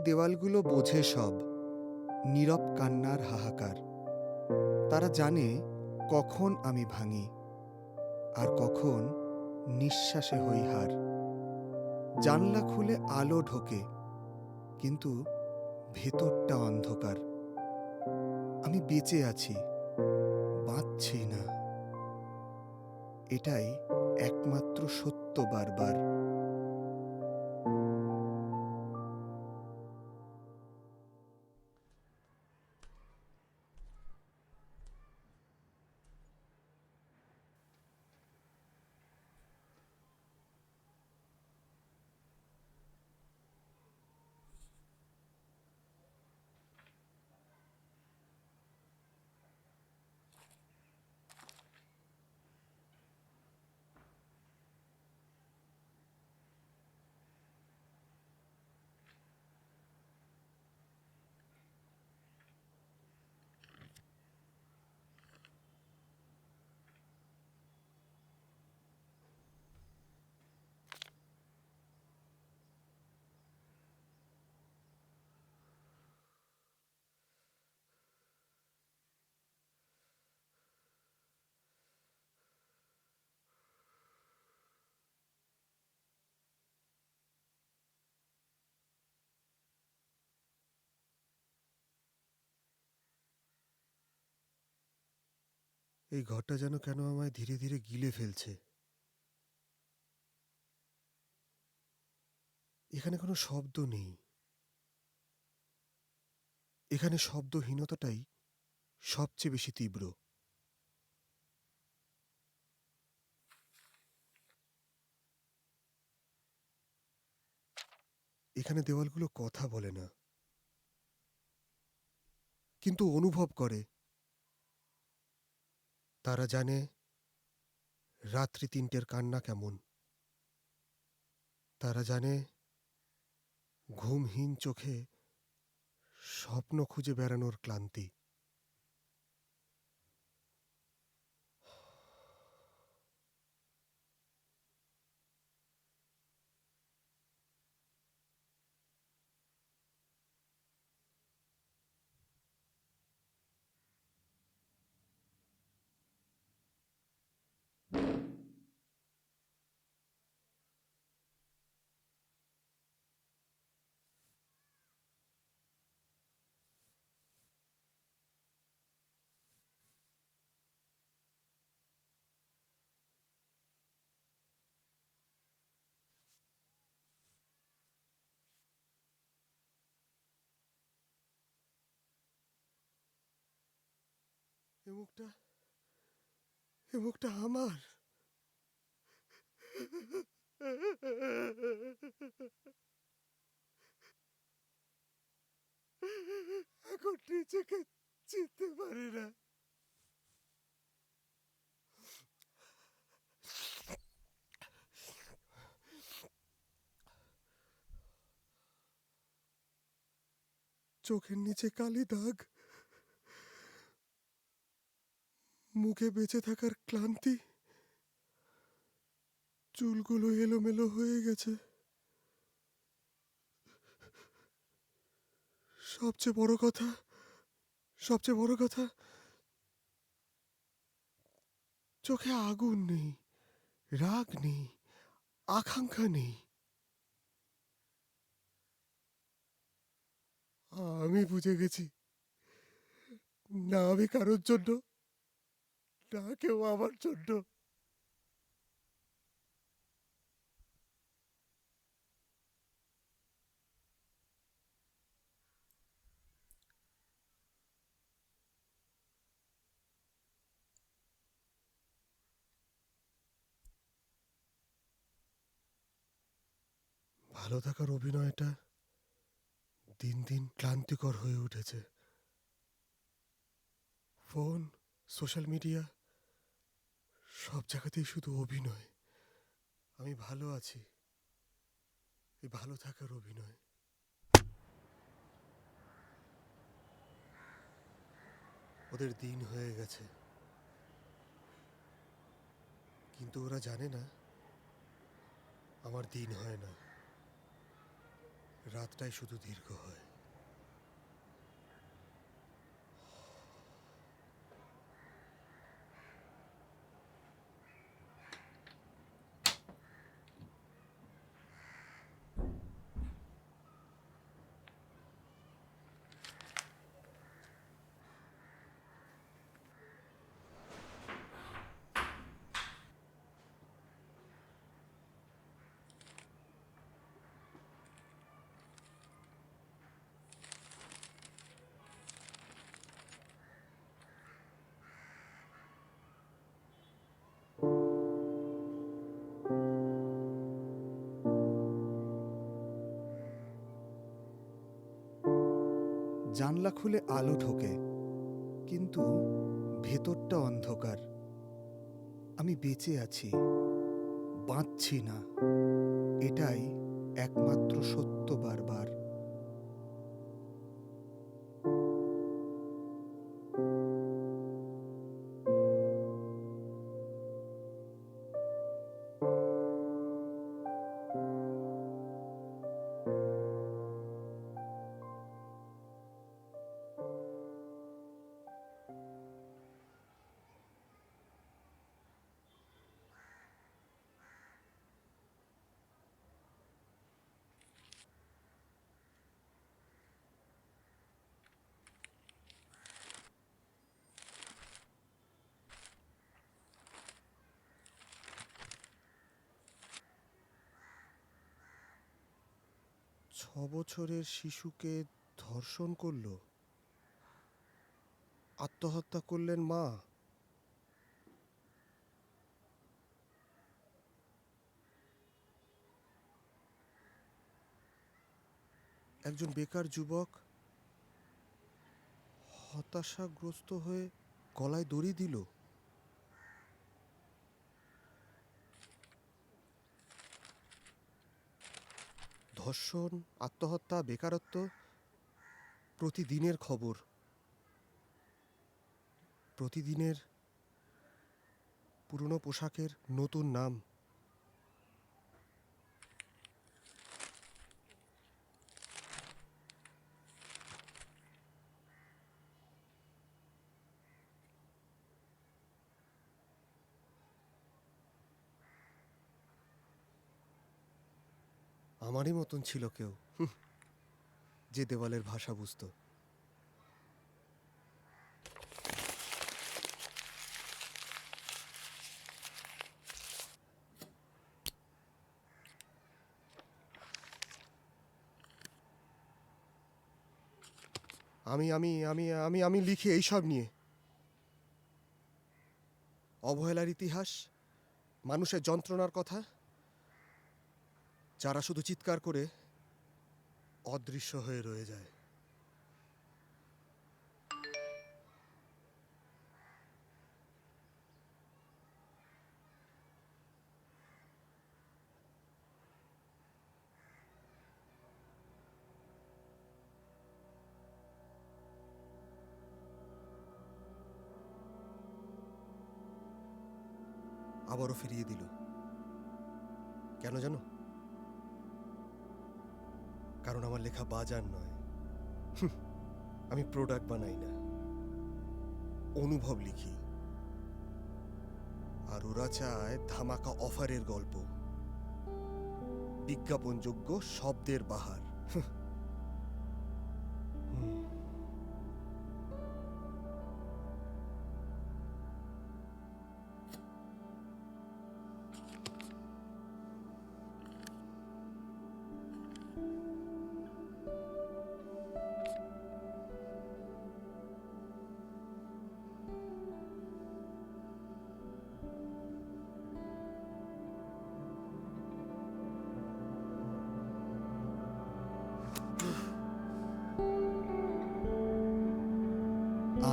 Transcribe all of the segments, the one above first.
দেওয়ালগুলো বোঝে সব। নীরব কান্নার হাহাকার। তারা জানে কখন আমি ভাঙি, আর কখন নিঃশ্বাসে হই হার। জানলা খুলে আলো ঢোকে, কিন্তু ভেতরটা অন্ধকার। আমি বেঁচে আছি, বাঁচছি না। এটাই একমাত্র সত্য বারবার। এই ঘরটা যেন কেন আমায় ধীরে ধীরে গিলে ফেলছে। এখানে কোনো শব্দ নেই। এখানে শব্দহীনতাটাই সবচেয়ে বেশি তীব্র। এখানে দেওয়ালগুলো কথা বলে না। কিন্তু অনুভব করে। তারা জানে রাত্রি তিনটের কান্না কেমন। তারা জানে ঘুমহীন চোখে স্বপ্ন খুঁজে বেড়ানোর ক্লান্তি। এ মুখটা এ মুখটা আমার। এখন নিজেকে চিনতে পারি না। চোখের নিচে কালি দাগ মুখে বেঁচে থাকার ক্লান্তি। চুলগুলো এলোমেলো হয়ে গেছে। সবচেয়ে বড় কথা, সবচেয়ে বড় কথা, চোখে আগুন নেই, রাগ নেই, আকাঙ্ক্ষা নেই। আমি বুঝে গেছি। না আমি কারোর জন্য না কেউ আমার জন্য। ভালো থাকার অভিনয়টা দিন দিন ক্লান্তিকর হয়ে উঠেছে। ফোন, সোশ্যাল মিডিয়া সব জায়গাতেই শুধু অভিনয়। আমি ভালো আছি। এই ভালো থাকার অভিনয়। ওদের দিন হয়ে গেছে। কিন্তু ওরা জানে না, আমার দিন হয় না। রাতটাই শুধু দীর্ঘ হয়। জানলা খুলে আলো ঢোকে, কিন্তু ভেতরটা অন্ধকার। আমি বেঁচে আছি, বাঁচছি না। এটাই একমাত্র সত্য বারবার। ছ বছরের শিশুকে ধর্ষণ করল। আত্মহত্যা করলেন মা। একজন বেকার যুবক হতাশাগ্রস্ত হয়ে গলায় দড়ি দিল। ধর্ষণ আত্মহত্যা বেকারত্ব প্রতিদিনের খবর। প্রতিদিনের পুরনো পোশাকের নতুন নাম। আমারই মতন ছিল কেউ? যে দেওয়ালের ভাষা বুঝতো। আমি আমি আমি আমি আমি লিখি এইসব নিয়ে। অবহেলার ইতিহাস, মানুষের যন্ত্রণার কথা। যারা শুধু চিৎকার করে অদৃশ্য হয়ে রয়ে যায়। আবারও ফিরিয়ে দিল। কেন জানো? কারণ আমার লেখা বাজার নয়। আমি প্রোডাক্ট বানাই না। অনুভব লিখি। আর ওরা চায় ধামাকা অফারের গল্প। বিজ্ঞাপনযোগ্য শব্দের বাহার।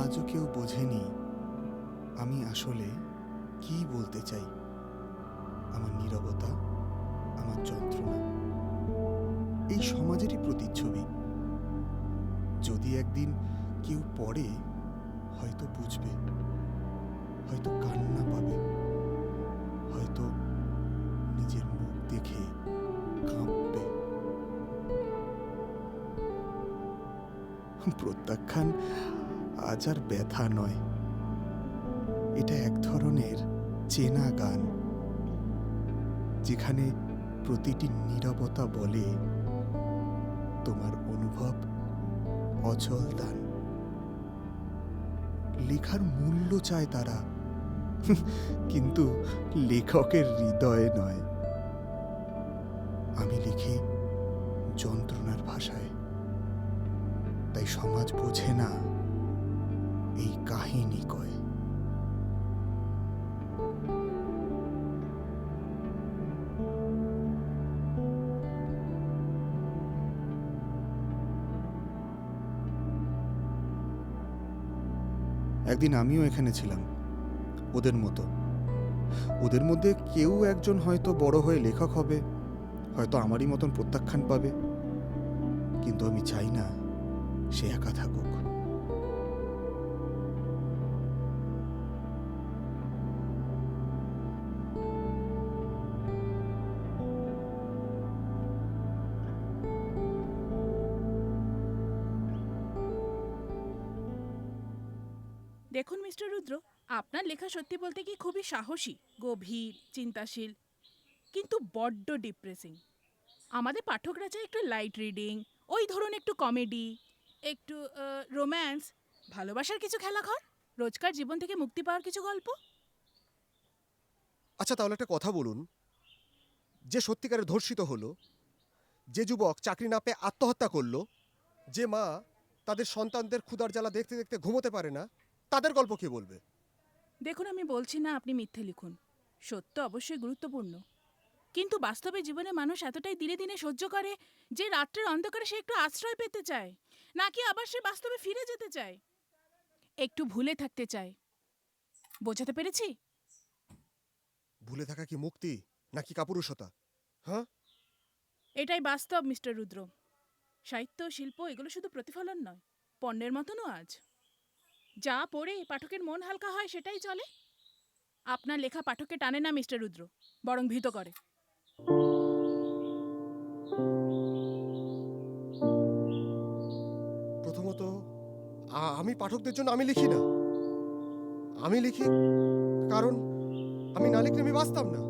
আজও কেউ বোঝেনি আমি আসলে কি বলতে চাই। আমার নীরবতা, আমার যন্ত্রণা, এই সমাজেরই প্রতিচ্ছবি। যদি একদিন কেউ পড়ে, হয়তো বুঝবে, হয়তো কান্না পাবে, হয়তো নিজের মুখ দেখে কাঁপবে। প্রত্যাখ্যান আজ আর ব্যথা নয়। এটা এক ধরনের চেনা গান, যেখানে প্রতিটি নীরবতা বলে তোমার অনুভব অচল দান। লেখার মূল্য চায় তারা, কিন্তু লেখকের হৃদয়ে নয়। আমি লিখি যন্ত্রণার ভাষায়, তাই সমাজ বোঝে না। এই কাহিনী কয়। একদিন আমিও এখানে ছিলাম, ওদের মতো। ওদের মধ্যে কেউ একজন হয়তো বড় হয়ে লেখক হবে, হয়তো আমারই মতন প্রত্যাখ্যান পাবে। কিন্তু আমি চাই না সে একা থাকুক। দেখুন, মিস্টার রুদ্র, আপনার লেখা সত্যি বলতে কি খুবই সাহসী, গভীর, চিন্তাশীল, কিন্তু বড্ড ডিপ্রেসিং আমাদের পাঠকরা চায় একটু লাইট রিডিং ওই ধরুন একটু কমেডি একটু রোম্যান্স ভালোবাসার কিছু খেলাঘর, রোজকার জীবন থেকে মুক্তি পাওয়ার কিছু গল্প? আচ্ছা তাহলে একটা কথা বলুন। যে সত্যিকারে ধর্ষিত হলো, যে যুবক চাকরি না পেয়ে আত্মহত্যা করল, যে মা তাদের সন্তানদের ক্ষুধার জ্বালা দেখতে দেখতে ঘুমোতে পারে না তাদের গল্প কে বলবে? দেখুন আমি বলছি না আপনি মিথ্যে লিখুন। সত্য অবশ্যই গুরুত্বপূর্ণ। কিন্তু বাস্তবে জীবনে মানুষ এতটাই দিনে দিনে সহ্য করে যে রাত্রের অন্ধকারে সে একটু আশ্রয় পেতে চায় নাকি আবার সে বাস্তবে ফিরে যেতে চায়? একটু ভুলে থাকতে চায়। বোঝাতে পেরেছি? ভুলে থাকা কি মুক্তি নাকি কাপুরুষতা? হ্যাঁ? এটাই বাস্তব মিস্টার রুদ্র। সাহিত্য শিল্প এগুলো শুধু প্রতিফলন নয় পণ্যের মতনও আজ। যা পড়ে পাঠকের মন হালকা হয় সেটাই চলে। আপনার লেখা পাঠককে টানে না মিস্টার রুদ্র, বরং ভীত করে। প্রথমত আমি পাঠকদের জন্য আমি লিখি না। আমি লিখি কারণ আমি না লিখলে আমি বাঁচতাম না।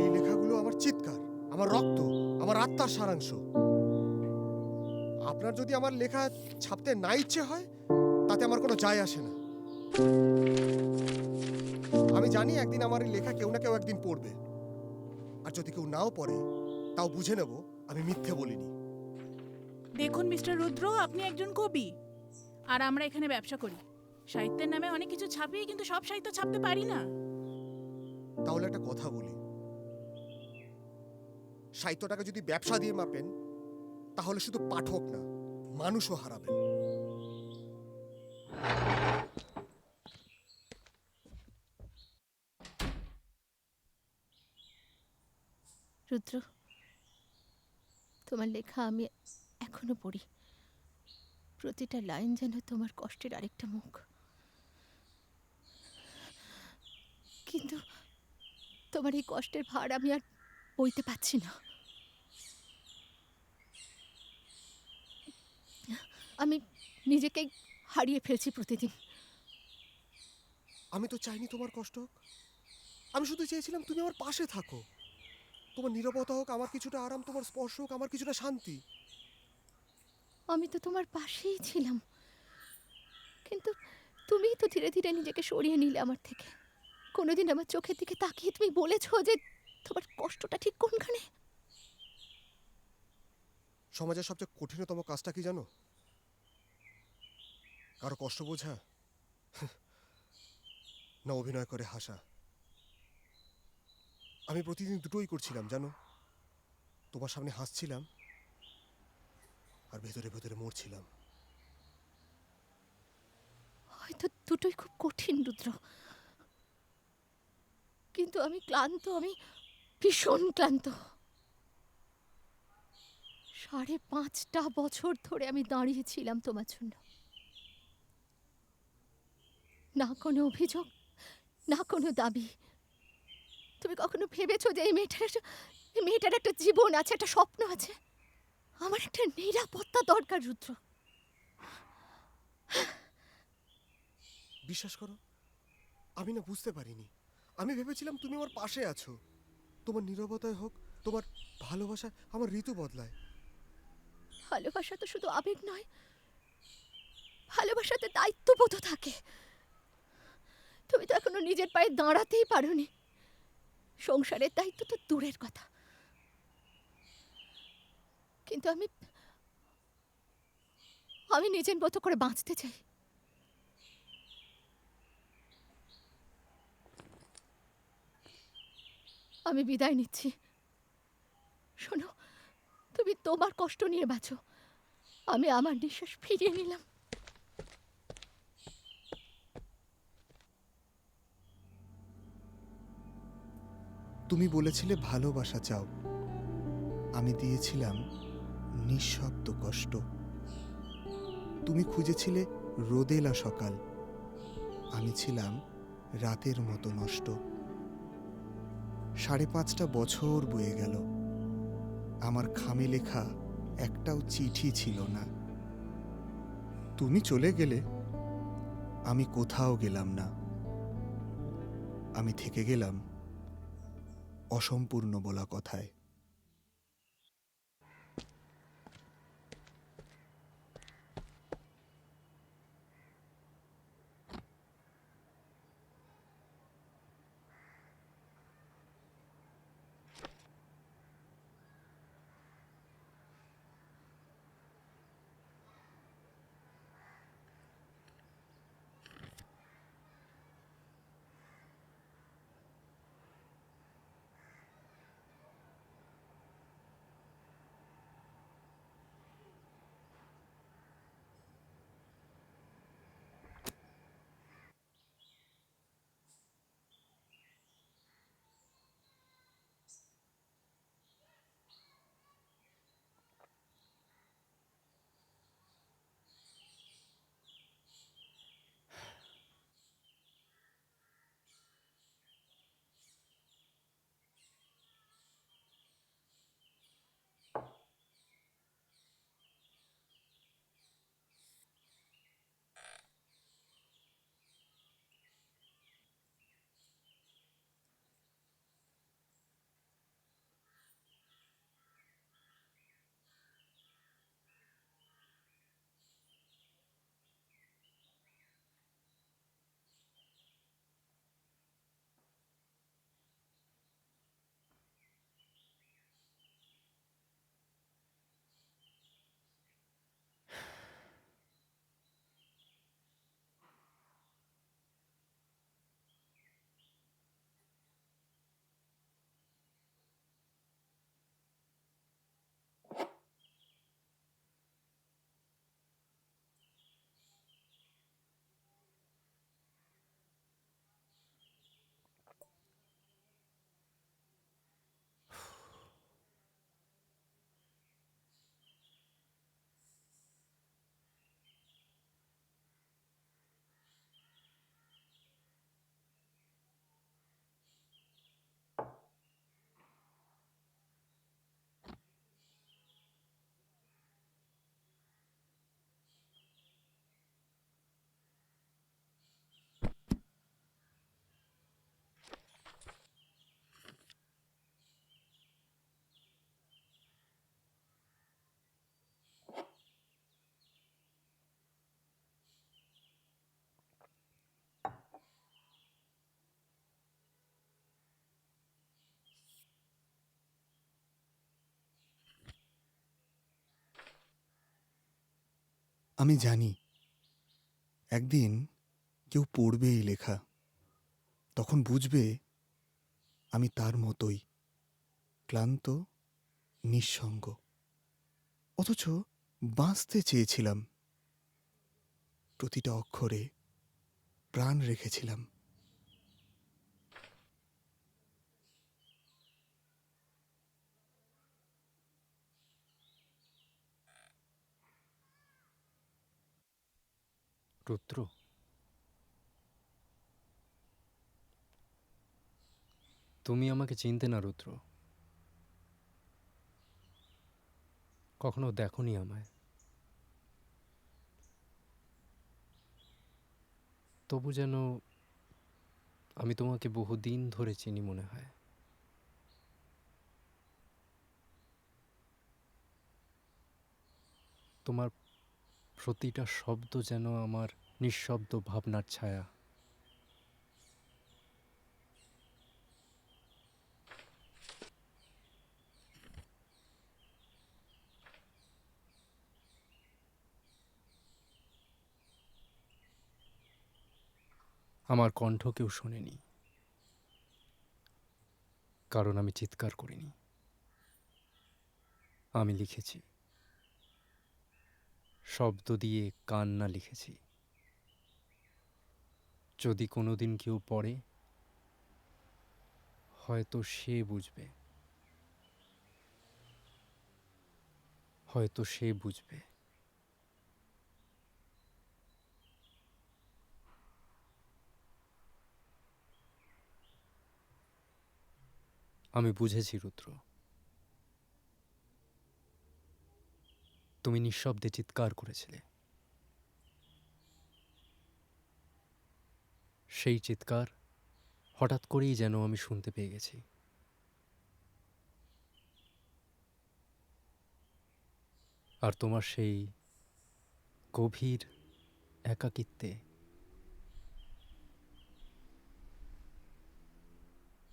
এই লেখাগুলো আমার চিৎকার, আমার রক্ত, আমার আত্মার সারাংশ। আপনার যদি আমার লেখা ছাপতে না ইচ্ছে হয় তাতে আমার কোনো যায় আসে না। আমি জানি একদিন আমার এই লেখা কেউ না কেউ একদিন পড়বে। আর যদি কেউ নাও পড়ে তাও বুঝে নেব আমি মিথ্যে বলিনি। দেখুন মিস্টার রুদ্র আপনি একজন কবি। আর আমরা এখানে ব্যবসা করি। সাহিত্যের নামে অনেক কিছু ছাপি কিন্তু সব সাহিত্য ছাপতে পারি না। তাহলে একটা কথা বলি। সাহিত্যটাকে যদি ব্যবসা দিয়ে মাপেন তাহলে শুধু পাঠক না, মানুষও হারাবেন রুদ্র, তোমার লেখা আমি এখনও পড়ি। প্রতিটা লাইন যেন তোমার কষ্টের আরেকটা মুখ। কিন্তু তোমার এই কষ্টের ভার আমি আর বইতে পারছি না। আমি নিজেকেই হারিয়ে ফেলছি প্রতিদিন। আমি তো চাইনি তোমার কষ্ট হোক। আমি শুধু চেয়েছিলাম তুমি আমার পাশে থাকো। তোমার নীরবতা হোক আমার কিছুটা আরাম তোমার স্পর্শ হোক আমার কিছুটা শান্তি। আমি তো তোমার পাশেই ছিলাম। কিন্তু তুমিই তো ধীরে ধীরে নিজেকে সরিয়ে নিলে আমার থেকে। কোনোদিন আমার চোখের দিকে তাকিয়ে তুমি বলেছ যে তোমার কষ্টটা ঠিক কোনখানে? সমাজের সবচেয়ে কঠিনতম কাজটা কি জানো? কারও কষ্ট বোঝা? না অভিনয় করে হাসা। আমি প্রতিদিন দুটোই করছিলাম, জানো? তোমার সামনে হাসছিলাম আর ভেতরে ভেতরে মরছিলাম। হয়তো দুটোই খুব কঠিন, রুদ্র। কিন্তু আমি ক্লান্ত, আমি ভীষণ ক্লান্ত। সাড়ে পাঁচটা বছর ধরে আমি দাঁড়িয়েছিলাম তোমার জন্য। না কোনো অভিযোগ না কোনো দাবি। তুমি কখনো ভেবেছো যে এই মেয়েটার এই মেয়েটার একটা জীবন আছে একটা স্বপ্ন আছে? আমার একটা নিরাপত্তা দরকার রুদ্র। বিশ্বাস করো আমি না বুঝতে পারিনি। আমি ভেবেছিলাম তুমি আমার পাশে আছো। তোমার নীরবতায় হোক তোমার ভালোবাসায় আমার ঋতু বদলায়। ভালোবাসা তো শুধু আবেগ নয় ভালোবাসাতে দায়িত্ববোধ থাকে। তুমি তো এখনও নিজের পায়ে দাঁড়াতেই পারোনি। সংসারের দায়িত্ব তো দূরের কথা। কিন্তু আমি আমি নিজের মতো করে বাঁচতে চাই। আমি বিদায় নিচ্ছি। শোনো, তুমি তোমার কষ্ট নিয়ে বাঁচো। আমি আমার নিঃশ্বাস ফিরিয়ে নিলাম। তুমি বলেছিলে ভালোবাসা চাও। আমি দিয়েছিলাম নিঃশব্দ কষ্ট। তুমি খুঁজেছিলে রোদেলা সকাল। আমি ছিলাম রাতের মতো নষ্ট। সাড়ে পাঁচটা বছর বয়ে গেল। আমার খামে লেখা একটাও চিঠি ছিল না। তুমি চলে গেলে? আমি কোথাও গেলাম না। আমি থেকে গেলাম অসম্পূর্ণ বলা কথায়। আমি জানি। একদিন কেউ পড়বে এই লেখা। তখন বুঝবে আমি তার মতোই, ক্লান্ত, নিঃসঙ্গ। অথচ বাঁচতে চেয়েছিলাম। প্রতিটা অক্ষরে প্রাণ রেখেছিলাম। রুদ্র। তুমি আমাকে চিনতে না, রুদ্র। কখনো দেখনি আমায়। তবু যেন আমি তোমাকে বহুদিন ধরে চিনি মনে হয়। তোমার প্রতিটা শব্দ যেন আমার নিঃশব্দ ভাবনার ছায়া। আমার কণ্ঠ কেউ শোনেনি। কারণ আমি চিৎকার করিনি। আমি লিখেছি। শব্দ দিয়ে কান্না লিখেছি। যদি কোনো দিন কেউ পড়ে, হয়তো সে বুঝবে। হয়তো সে বুঝবে। আমি বুঝেছি, রুদ্র। তুমি নিঃশব্দে চিৎকার করেছিলে। সেই চিৎকার হঠাৎ করেই যেন আমি শুনতে পেয়ে গেছি। আর তোমার সেই গভীর একাকিত্বে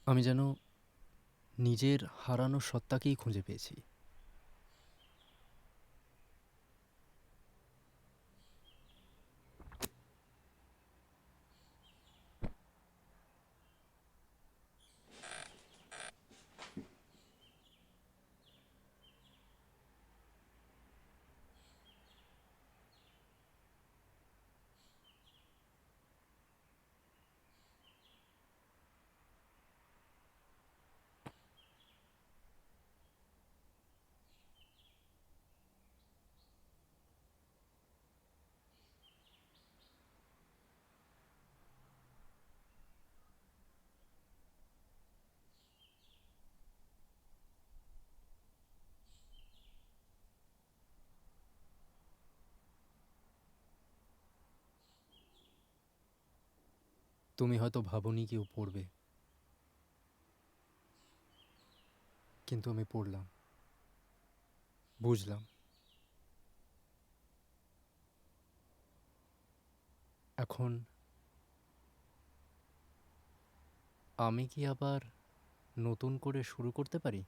আমি যেন নিজের হারানো সত্তাকেই খুঁজে পেয়েছি। তুমি হয়তো ভাবনি কেউ পড়বে। কিন্তু আমি পড়লাম। বুঝলাম। এখন আমি কি আবার নতুন করে শুরু করতে পারি?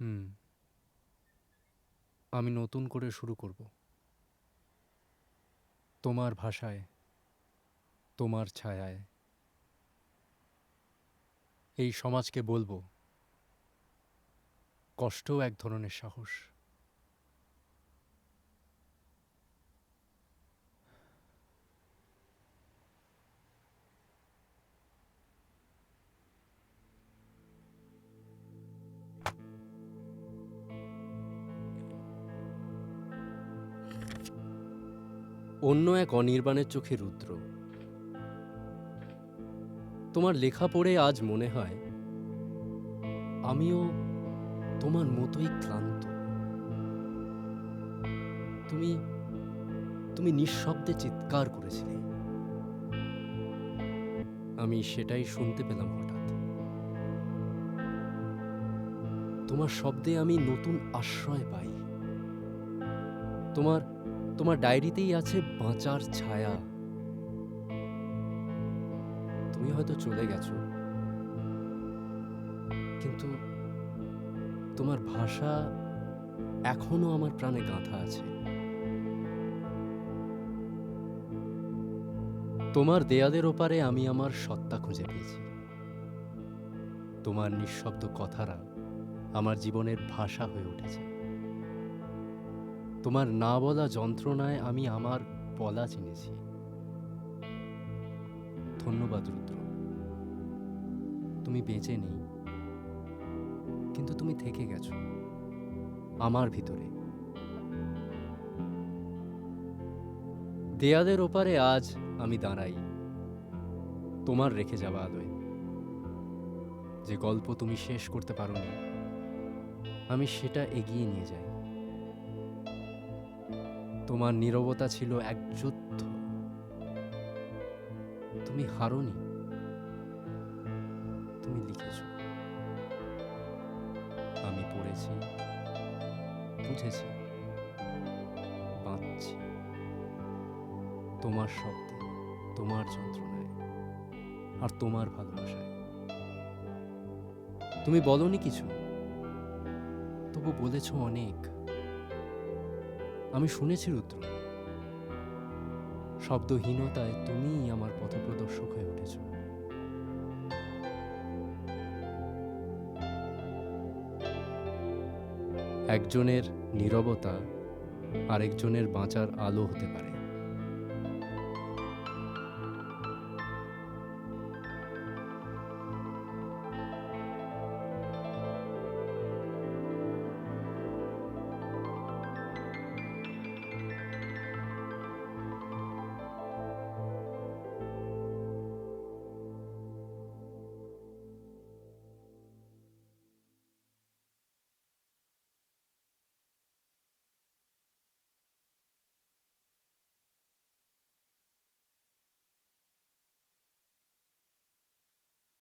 হুম। আমি নতুন করে শুরু করব। তোমার ভাষায়, তোমার ছায়ায়। এই সমাজকে বলব কষ্টও এক ধরনের সাহস। অন্য এক অনির্বাণের চোখে রুদ্র। তোমার লেখা পড়ে আজ মনে হয়, আমিও তোমার মতোই ক্লান্ত। তুমি তুমি নিঃশব্দে চিৎকার করেছিলে। আমি সেটাই শুনতে পেলাম হঠাৎ। তোমার শব্দে আমি নতুন আশ্রয় পাই। তোমার তোমার ডায়েরিতেই আছে বাঁচার ছায়া। তুমি হয়তো চলে গেছো। কিন্তু তোমার ভাষা এখনও আমার প্রাণে গাঁথা আছে। তোমার দেয়াদের ওপারে আমি আমার সত্তা খুঁজে পেয়েছি। তোমার নিঃশব্দ কথারা আমার জীবনের ভাষা হয়ে উঠেছে। তোমার না বলা যন্ত্রণায় আমি আমার বলা চিনেছি। ধন্যবাদ, রুদ্র। তুমি বেঁচে নেই, কিন্তু তুমি থেকে গেছো, আমার ভিতরে। দেয়ালের ওপারে আজ আমি দাঁড়াই, তোমার রেখে যাওয়া আলোয়। যে গল্প তুমি শেষ করতে পারোনি, আমি সেটা এগিয়ে নিয়ে যাই। তোমার নীরবতা ছিল এক যুদ্ধ। তুমি হারোনি। তুমি লিখেছ। আমি পড়েছি, বুঝেছি বাঁচছি তোমার শব্দে, তোমার যন্ত্রণায় আর তোমার ভালোবাসায়। তুমি বলনি কিছু, তবু বলেছ অনেক। আমি শুনেছি, রুদ্র। শব্দহীনতায় তুমি আমার পথপ্রদর্শক হয়ে উঠেছ। একজনের নীরবতা আরেকজনের বাঁচার আলো হতে পারে।